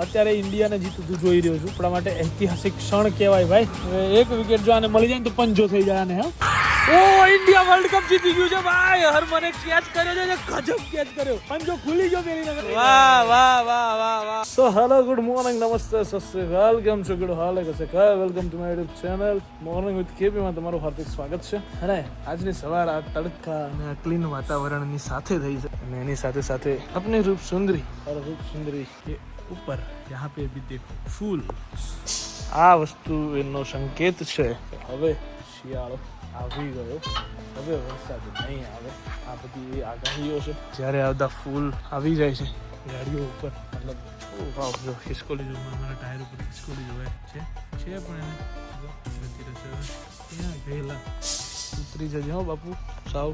અત્યારે ઇન્ડિયાને જીતતું જોઈ રહ્યો છું. આપણા માટે ઐતિહાસિક ક્ષણ કહેવાય ભાઈ. એક વિકેટ જો આને મળી જાય ને તો પંજો થઈ જાય આને, હા. ઓ ઇન્ડિયા વર્લ્ડ કપ જીતી ગયું છે ભાઈ. હરમને કેચ કર્યો છે ગજબ કેચ કર્યો. પંજો ખુલી ગયો પેલી વાહ વાહ વાહ વાહ વાહ. So hello good morning namaste સસ્તે welcome છો? ગુડ હાલે કસે કા welcome to my YouTube channel morning with K P તમારું હાર્દિક સ્વાગત છે. અને આજની સવાર આ તડકા અને ક્લીન વાતાવરણની સાથે થઈ છે. અને એની સાથે સાથે આપની રૂપ સુંદરી અરે રૂપ સુંદરી કે ઉપર યહાં પે ભી દેખો ફૂલ. આ વસ્તુ એનો સંકેત છે. હવે શિયાળો. આવી ગયો. હવે વરસાદ નહીં આવે. આ બધી આગાહીઓ છે. જ્યારે આ બધા ફૂલ આવી જાય છે, ગાડીઓ ઉપર, મતલબ વાવ, જો ખિસકોલી જો મારા ટાયર ઉપર ખિસકોલી જોવાય છે છે પણ એને ત્યાં ગયેલા. ઉતરી જજે હો બાપુ. સાવ.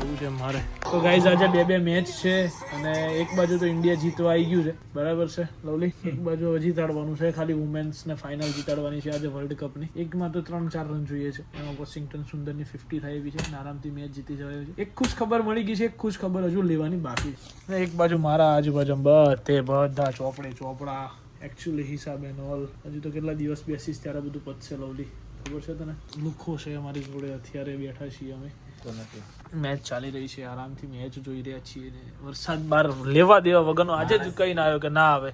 જવું છે મારે. તો ગાઈઝ આજે બે બે મેચ છે અને એક બાજુ તો ઇન્ડિયા જીતવા આવી ગયું છે. બરાબર છે લવલી? એક બાજુ હવે જીતાડવાનું છે ખાલી વુમેન્સ ને ફાઇનલ જીતાડવાની છે આજે વર્લ્ડ કપની એકમાં તો ત્રણ ચાર રન જોઈએ છે. એમાં વોશિંગ્ટન સુંદરની ફિફ્ટી થઈ એવી છે. અને આરામથી મેચ જીતી જવાય છે. એક ખુશ ખબર મળી ગઈ છે એક ખુશ ખબર હજુ લેવાની બાકી છે. અને એક બાજુ મારા આજુબાજુ બધે બધા ચોપડે ચોપડા એકચ્યુઅલી હિસાબ એન્ડ ઓલ હજુ તો કેટલા દિવસ બેસીશ ત્યારે બધું પતશે લવલી? ખબર છે તને? લુખો છે અમારી જોડે અત્યારે બેઠા છીએ અમે. મેચ ચાલી રહી છે આરામથી મેચ જોઈ રહ્યા છીએ ને. વરસાદ બાર લેવા દેવા વગરનો આજે જ કઈ ના આવ્યો કે ના આવે.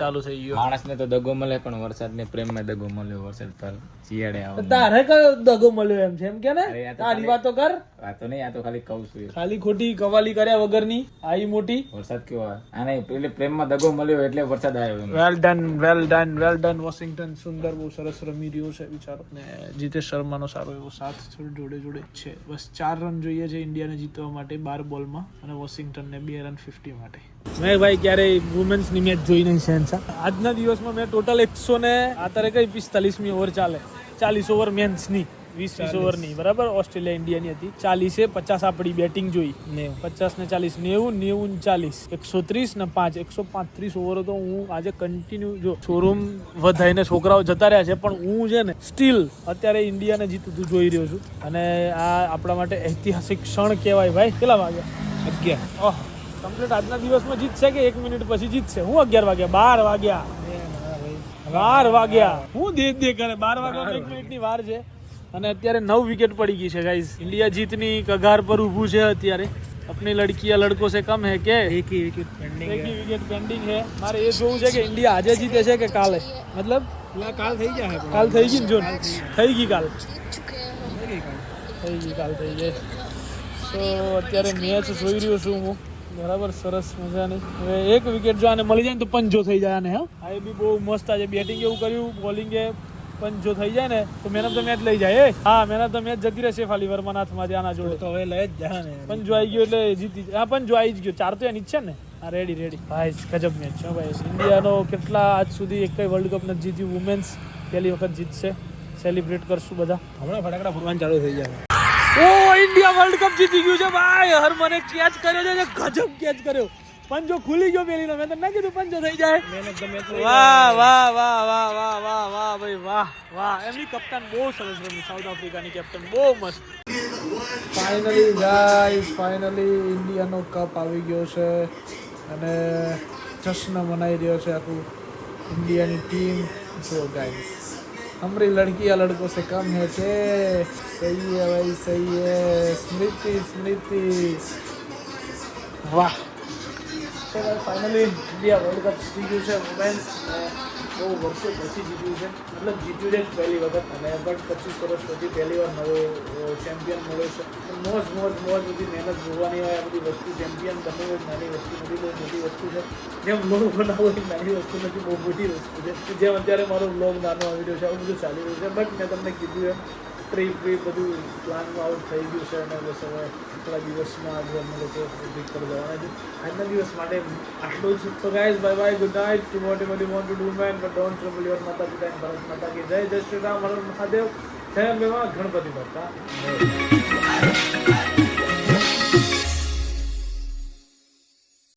ચાલુ થઈ ગયો. માણસને તો દગો મળે પણ વરસાદને પ્રેમમાં દગો મળ્યો વરસાદ પર શિયાળે આવે તારે કયો દગો મળ્યો એમ છે એમ કે ને? તારી વાતો કર. વાતો નહીં આ તો ખાલી કહું છું. ખાલી ખોટી કવાલી કર્યા વગરની આઈ મોટી. વરસાદ કેવો આવે? આ નહીં એટલે પ્રેમમાં દગો મળ્યો એટલે વરસાદ આવ્યો well done well done well done Washington Sundar બહુ સરસ રમી રહ્યો છે બિચારો ને જીતેશ શર્માનો સારો એવો સાથ જોડે જોડે છે. બસ ચાર રન જોઈએ છે ઇન્ડિયાને જીતવા માટે બાર બોલમાં અને વોશિંગ્ટનને બે રન ફિફ્ટી માટે. મેં ભાઈ ક્યારેય વુમેન્સની મેચ જોઈ નહીં સેન્સા આજના દિવસમાં મેં ટોટલ એકસો ને અત્યારે કઈ પિસ્તાલીસમી ઓવર ચાલે. ચાલીસ ઓવર મેન્સની વીસ વીસ ઓવરની બરાબર? ઓસ્ટ્રેલિયા ઇન્ડિયાની હતી. ચાલીસે પચાસ આપણી બેટિંગ જોઈ. પચાસ ને ચાલીસ. નેવું નેવું ચાલીસ. એકસો ત્રીસ ને પાંચ. એકસો પાંત્રીસ ઓવરો તો હું આજે કન્ટિન્યુ જો શોરૂમ વધાઈને છોકરાઓ જતા રહ્યા છે પણ હું છે ને સ્ટીલ અત્યારે ઇન્ડિયાને જીતતું જોઈ રહ્યો છું. અને આ આપણા માટે ઐતિહાસિક ક્ષણ કહેવાય ભાઈ. કેટલા વાગ્યા? અગિયાર. ઓહ કમ્પ્લીટ આજના દિવસમાં જીતશે કે એક મિનિટ પછી જીતશે હું અગિયાર વાગ્યા? બાર વાગ્યા? બાર વાગ્યા? હું. દે દે કરે. બાર વાગ્યા. એક મિનિટની વાર છે. અને અત્યારે નવ વિકેટ પડી ગઈ છે ગાઈઝ ઇન્ડિયા જીતની કગાર પર ઊભું છે અત્યારે. અપની લડકી લડકો સે કમ હે કે? એક ही વિકેટ પેન્ડિંગ એક ही વિકેટ પેન્ડિંગ હે. મારે એ જોવું છે કે ઇન્ડિયા આજે જીતે છે કે કાલે? મતલબ? કાલ થઈ ગયા હે કાલ થઈ ગઈ જો થઈ ગઈ કાલ. થઈ ગઈ કાલ. થઈ ગઈ તો અત્યારે મેચ જોઈ રહ્યો છું હું. બરાબર સરસ મજાની. હવે એક વિકેટ જો આને મળી જાય ને તો પંજો થઈ જાય આને હા? એ બી બહુ મસ્ત આજે બેટિંગ એવું કર્યું બોલિંગે એ જો થઈ જાય ને તો મેન ઓફ ધ મેચ લઈ જાય. એ હા મેન ઓફ ધ મેચ જતી રહેશે ફાલી વર્મા હાથમાં જે આના જોડે. તો હવે લઈ જ જાય ને. પંજો આવી ગયો એટલે જીતી હા પણ જો આવી જ ગયો. ચાર તો એની જ છે ને. હા રેડી રેડી ભાઈ ગજબ મેચ છે ભાઈ. ઇન્ડિયાનો કેટલા આજ સુધી એક વર્લ્ડ કપ નથી જીત્યું. વુમેન્સ પહેલી વખત જીતશે. સેલિબ્રેટ કરશું બધા. હમણાં ફટાકડા ફૂટવાનું ચાલુ થઈ જાય ઓ ઇન્ડિયા વર્લ્ડ કપ જીતી ગયું છે ભાઈ. હરમને કેચ કર્યો છે ને ગજબ કેચ કર્યો. પંજો ખુલી ગયો પેલી મેં તો ના કીધું પંજો થઈ જાય. વાહ વાહ વાહ વાહ વાહ વાહ, ભાઈ, વાહ વાહ. એમની કપ્તાન બહુ સરસ રમી સાઉથ આફ્રિકાની કેપ્ટન બહુ મસ્ત. ફાઇનલી ગાઈસ ફાઇનલી ઇન્ડિયાનો કપ આવી ગયો છે. અને જશ્ન મનાઈ રહ્યો છે આખું ઇન્ડિયાની ટીમ જો ગાઈસ હમરી લડકી આ લડકો સે કમ હે છે સહી હે ભાઈ, સહી હે. સ્મૃતિ સ્મૃતિ. વાહ. તો ફાઇનલી ઇન્ડિયા વર્લ્ડ કપ જીતી ગયું છે વુમેન્સ બહુ વર્ષો પછી જીત્યું છે. મતલબ જીત્યું છે જ પહેલી વખત. અને બટ પચીસ વર્ષ પછી પહેલી વાર નવો ચેમ્પિયન મળ્યો છે. મોજ મોજ મોજ બધી મહેનત જોવાની હોય આ બધી વસ્તુ. ચેમ્પિયન બનવું એક નાની વસ્તુ નથી બહુ મોટી વસ્તુ છે. જેમ બ્લોગ બનાવવો એક નાની વસ્તુ નથી, બહુ મોટી વસ્તુ છે. જેમ અત્યારે મારો બ્લોગ નાનો આવી રહ્યો છે, આવું બધું ચાલી રહ્યું છે. બટ મેં તમને કીધું એમ ટ્રીપ બી બધું પ્લાનમાં આઉટ થઈ ગયું છે અને બસ હવે થોડા દિવસમાં આજે અમે લોકો ટ્રીપ પર જવાના છે. આજના દિવસ માટે આટલું જ. તો guys bye bye good night to whatever you want to do man but don't trouble your માતા પિતા ભારત માતા કી જય જય શ્રી રામ હર મહાદેવ જય માં ગણપતિ બાપા